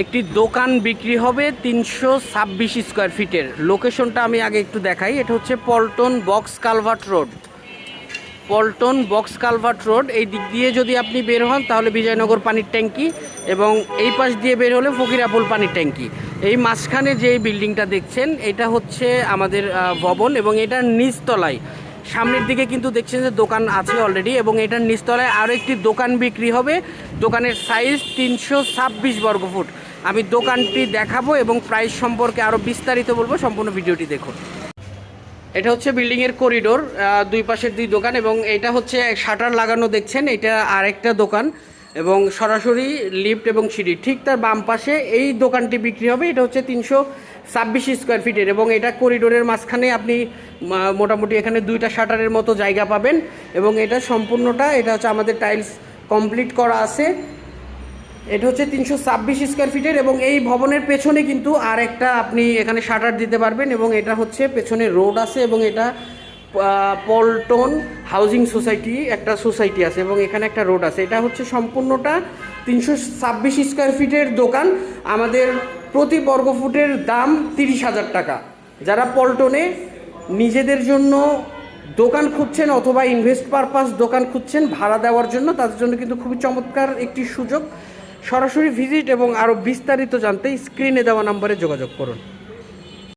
একটি দোকান বিক্রি হবে তিনশো ছাব্বিশ স্কোয়ার ফিটের। লোকেশনটা আমি আগে একটু দেখাই, এটা হচ্ছে Paltan box culvert road. Paltan box culvert road, এই দিক দিয়ে যদি আপনি বের হন তাহলে বিজয়নগর পানির ট্যাঙ্কি এবং এই পাশ দিয়ে বের হলে ফকিরাপুল পানির ট্যাঙ্কি। এই মাঝখানে যে বিল্ডিংটা দেখছেন, এটা হচ্ছে আমাদের ভবন এবং এটার নিচতলায় সামনের দিকে কিন্তু দেখছেন যে দোকান আছে অলরেডি এবং এটার নিচতলায় আরও একটি দোকান বিক্রি হবে। দোকানের সাইজ তিনশো ছাব্বিশ বর্গ ফুট। আমি দোকানটি দেখাবো এবং প্রাইস সম্পর্কে আরও বিস্তারিত বলব। সম্পূর্ণ ভিডিওটি দেখুন। এটা হচ্ছে বিল্ডিংয়ের করিডোর দুই পাশের দুই দোকান এবং এটা হচ্ছে শাটার লাগানো দেখছেন। এটা আরেকটা দোকান। এবং সরাসরি লিফট এবং সিঁড়ি, ঠিক তার বাম পাশে এই দোকানটি বিক্রি হবে। এটা হচ্ছে তিনশো ছাব্বিশ স্কোয়ার ফিটের এবং এটা করিডোরের মাঝখানে আপনি মোটামুটি এখানে দুইটা শাটারের মতো জায়গা পাবেন এবং এটা সম্পূর্ণটা, এটা হচ্ছে আমাদের টাইলস কমপ্লিট করা আছে। এটা হচ্ছে তিনশো ছাব্বিশ স্কোয়ার ফিটের এবং এই ভবনের পেছনে কিন্তু আর একটা আপনি এখানে শাটার দিতে পারবেন এবং এটা হচ্ছে পেছনে রোড আছে এবং এটা পল্টন হাউজিং সোসাইটি, একটা সোসাইটি আছে এবং এখানে একটা রোড আছে। এটা হচ্ছে সম্পূর্ণটা তিনশো ছাব্বিশ স্কোয়ার ফিটের দোকান। আমাদের প্রতি বর্গফুটের দাম তিরিশ হাজার টাকা। যারা পল্টনে নিজেদের জন্য দোকান খুঁজছেন অথবা ইনভেস্ট পারপাস দোকান খুঁজছেন, ভাড়া দেওয়ার জন্য, তাদের জন্য কিন্তু খুবই চমৎকার একটি সুযোগ। সরাসরি ভিজিট এবং আরও বিস্তারিত জানতে স্ক্রিনে দেওয়া নম্বরে যোগাযোগ করুন।